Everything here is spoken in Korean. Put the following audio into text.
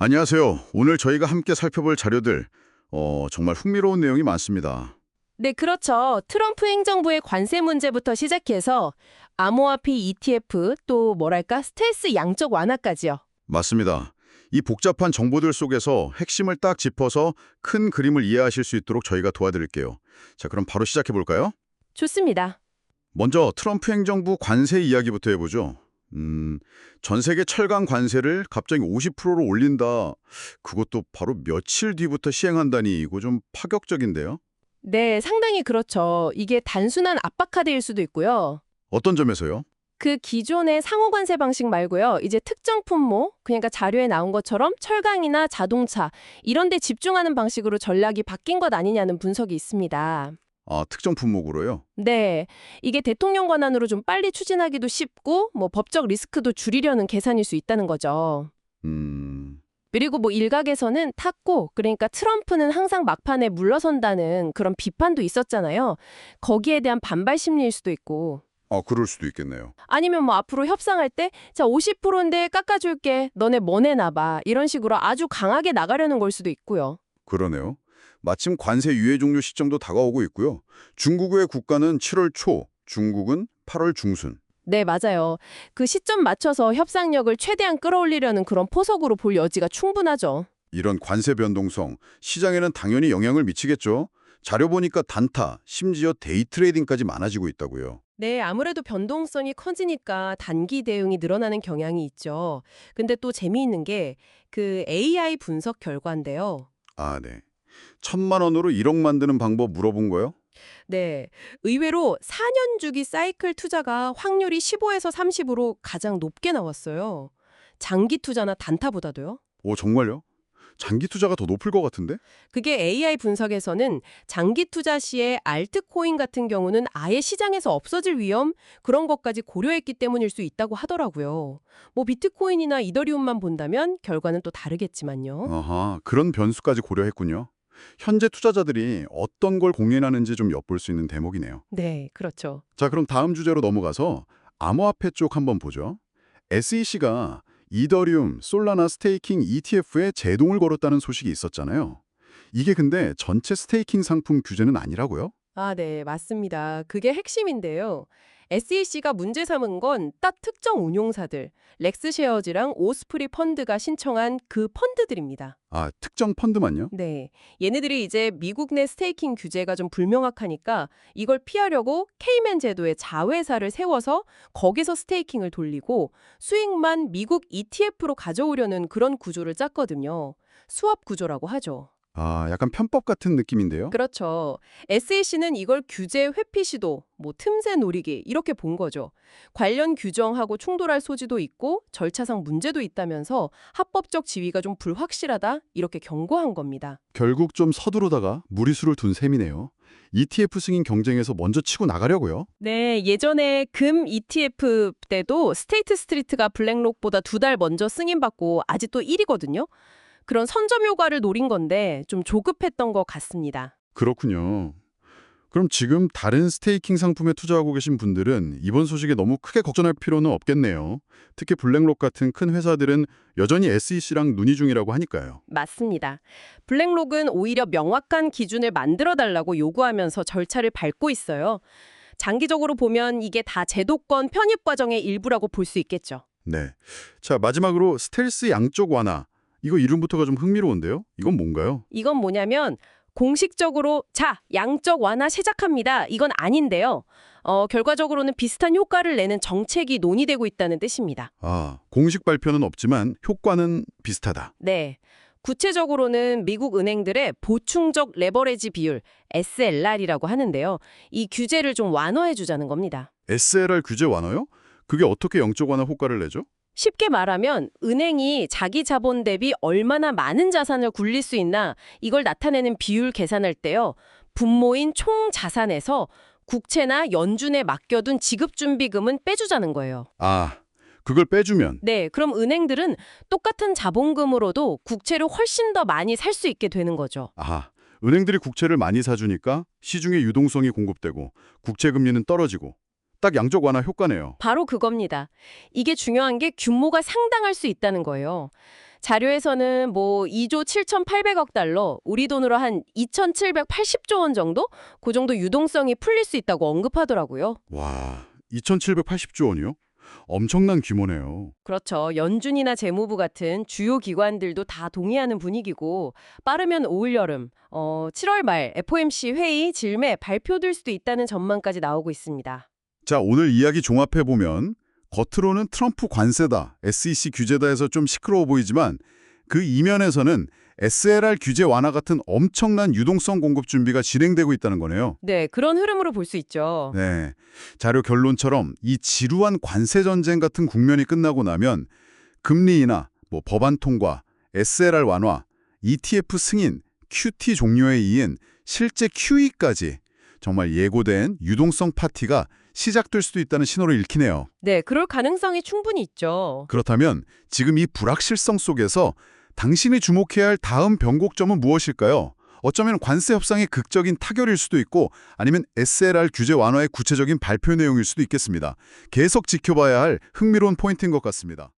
안녕하세요. 오늘 저희가 함께 살펴볼 자료들, 어, 정말 흥미로운 내용이 많습니다. 네, 그렇죠. 트럼프 행정부의 관세 문제부터 시작해서 암호화폐 ETF 또 뭐랄까 스텔스 양적 완화까지요. 맞습니다. 이 복잡한 정보들 속에서 핵심을 딱 짚어서 큰 그림을 이해하실 수 있도록 저희가 도와드릴게요. 자, 그럼 바로 시작해 볼까요? 좋습니다. 먼저 트럼프 행정부 관세 이야기부터 해보죠. 음, 전 세계 철강 관세를 갑자기 50%로 올린다. 그것도 바로 며칠 뒤부터 시행한다니 이거 좀 파격적인데요. 네, 상당히 그렇죠. 이게 단순한 압박 카드일 수도 있고요. 어떤 점에서요? 그 기존의 상호 관세 방식 말고요. 이제 특정 품목, 그러니까 자료에 나온 것처럼 철강이나 자동차 이런 데 집중하는 방식으로 전략이 바뀐 것 아니냐는 분석이 있습니다. 아, 특정 품목으로요? 네, 이게 대통령 권한으로 좀 빨리 추진하기도 쉽고 뭐 법적 리스크도 줄이려는 계산일 수 있다는 거죠. 음, 그리고 뭐 일각에서는 탔고 그러니까 트럼프는 항상 막판에 물러선다는 그런 비판도 있었잖아요. 거기에 대한 반발 심리일 수도 있고 아, 그럴 수도 있겠네요. 아니면 뭐 앞으로 협상할 때 자 50%인데 깎아줄게 너네 뭐 내놔봐 이런 식으로 아주 강하게 나가려는 걸 수도 있고요. 그러네요. 마침 관세 유예 종료 시점도 다가오고 있고요. 중국의 국가는 7월 초, 중국은 8월 중순. 네 맞아요. 그 시점 맞춰서 협상력을 최대한 끌어올리려는 그런 포석으로 볼 여지가 충분하죠. 이런 관세 변동성, 시장에는 당연히 영향을 미치겠죠. 자료 보니까 단타, 심지어 데이 트레이딩까지 많아지고 있다고요. 네, 아무래도 변동성이 커지니까 단기 대응이 늘어나는 경향이 있죠. 근데 또 재미있는 게 그 AI 분석 결과인데요. 아, 네. 천만 원으로 1억 만드는 방법 물어본 거요? 네, 의외로 4년 주기 사이클 투자가 확률이 15에서 30으로 가장 높게 나왔어요. 장기 투자나 단타보다도요. 오, 정말요? 장기 투자가 더 높을 것 같은데? 그게 AI 분석에서는 장기 투자 시에 알트코인 같은 경우는 아예 시장에서 없어질 위험 그런 것까지 고려했기 때문일 수 있다고 하더라고요. 뭐 비트코인이나 이더리움만 본다면 결과는 또 다르겠지만요. 아하, 그런 변수까지 고려했군요. 현재 투자자들이 어떤 걸 공연하는지 좀 엿볼 수 있는 대목이네요. 네, 그렇죠. 자, 그럼 다음 주제로 넘어가서 암호화폐 쪽 한번 보죠. SEC가 이더리움, 솔라나 스테이킹 ETF에 제동을 걸었다는 소식이 있었잖아요. 이게 근데 전체 스테이킹 상품 규제는 아니라고요? 아, 네, 맞습니다. 그게 핵심인데요. SEC가 문제 삼은 건 딱 특정 운용사들, 렉스쉐어즈랑 오스프리 펀드가 신청한 그 펀드들입니다. 아, 특정 펀드만요? 네. 얘네들이 이제 미국 내 스테이킹 규제가 좀 불명확하니까 이걸 피하려고 케이맨 제도의 자회사를 세워서 거기서 스테이킹을 돌리고 수익만 미국 ETF로 가져오려는 그런 구조를 짰거든요. 수업 구조라고 하죠. 아, 약간 편법 같은 느낌인데요? 그렇죠. SEC는 이걸 규제 회피 시도, 뭐 틈새 노리기 이렇게 본 거죠. 관련 규정하고 충돌할 소지도 있고 절차상 문제도 있다면서 합법적 지위가 좀 불확실하다 이렇게 경고한 겁니다. 결국 좀 서두르다가 무리수를 둔 셈이네요. ETF 승인 경쟁에서 먼저 치고 나가려고요? 네, 예전에 금 ETF 때도 스테이트 스트리트가 블랙록보다 두 달 먼저 승인받고 아직도 1위거든요. 그런 선점 효과를 노린 건데 좀 조급했던 것 같습니다. 그렇군요. 그럼 지금 다른 스테이킹 상품에 투자하고 계신 분들은 이번 소식에 너무 크게 걱정할 필요는 없겠네요. 특히 블랙록 같은 큰 회사들은 여전히 SEC랑 논의 중이라고 하니까요. 맞습니다. 블랙록은 오히려 명확한 기준을 만들어 달라고 요구하면서 절차를 밟고 있어요. 장기적으로 보면 이게 다 제도권 편입 과정의 일부라고 볼 수 있겠죠. 네. 자, 마지막으로 스텔스 양쪽 완화. 이거 이름부터가 좀 흥미로운데요? 이건 뭔가요? 이건 뭐냐면 공식적으로 자, 양적 완화 시작합니다. 이건 아닌데요. 어, 결과적으로는 비슷한 효과를 내는 정책이 논의되고 있다는 뜻입니다. 아, 공식 발표는 없지만 효과는 비슷하다. 네. 구체적으로는 미국 은행들의 보충적 레버레지 비율 SLR이라고 하는데요. 이 규제를 좀 완화해 주자는 겁니다. SLR 규제 완화요? 그게 어떻게 영적 완화 효과를 내죠? 쉽게 말하면 은행이 자기 자본 대비 얼마나 많은 자산을 굴릴 수 있나 이걸 나타내는 비율 계산할 때요. 분모인 총 자산에서 국채나 연준에 맡겨둔 지급준비금은 빼주자는 거예요. 아, 그걸 빼주면 네, 그럼 은행들은 똑같은 자본금으로도 국채를 훨씬 더 많이 살 수 있게 되는 거죠. 아하, 은행들이 국채를 많이 사주니까 시중에 유동성이 공급되고 국채 금리는 떨어지고 딱 양적 완화 효과네요. 바로 그겁니다. 이게 중요한 게 규모가 상당할 수 있다는 거예요. 자료에서는 뭐 2조 7,800억 달러, 우리 돈으로 한 2,780조 원 정도? 그 정도 유동성이 풀릴 수 있다고 언급하더라고요. 와, 2,780조 원이요? 엄청난 규모네요. 그렇죠. 연준이나 재무부 같은 주요 기관들도 다 동의하는 분위기고 빠르면 올 여름, 어, 7월 말 FOMC 회의 질매 발표될 수도 있다는 전망까지 나오고 있습니다. 자, 오늘 이야기 종합해 보면 겉으로는 트럼프 관세다, SEC 규제다 해서 좀 시끄러워 보이지만 그 이면에서는 SLR 규제 완화 같은 엄청난 유동성 공급 준비가 진행되고 있다는 거네요. 네, 그런 흐름으로 볼 수 있죠. 네. 자료 결론처럼 이 지루한 관세 전쟁 같은 국면이 끝나고 나면 금리 인하, 뭐 법안 통과, SLR 완화, ETF 승인, QT 종료에 이은 실제 QE까지 정말 예고된 유동성 파티가 시작될 수도 있다는 신호를 읽히네요. 네, 그럴 가능성이 충분히 있죠. 그렇다면 지금 이 불확실성 속에서 당신이 주목해야 할 다음 변곡점은 무엇일까요? 어쩌면 관세 협상의 극적인 타결일 수도 있고 아니면 SLR 규제 완화의 구체적인 발표 내용일 수도 있겠습니다. 계속 지켜봐야 할 흥미로운 포인트인 것 같습니다.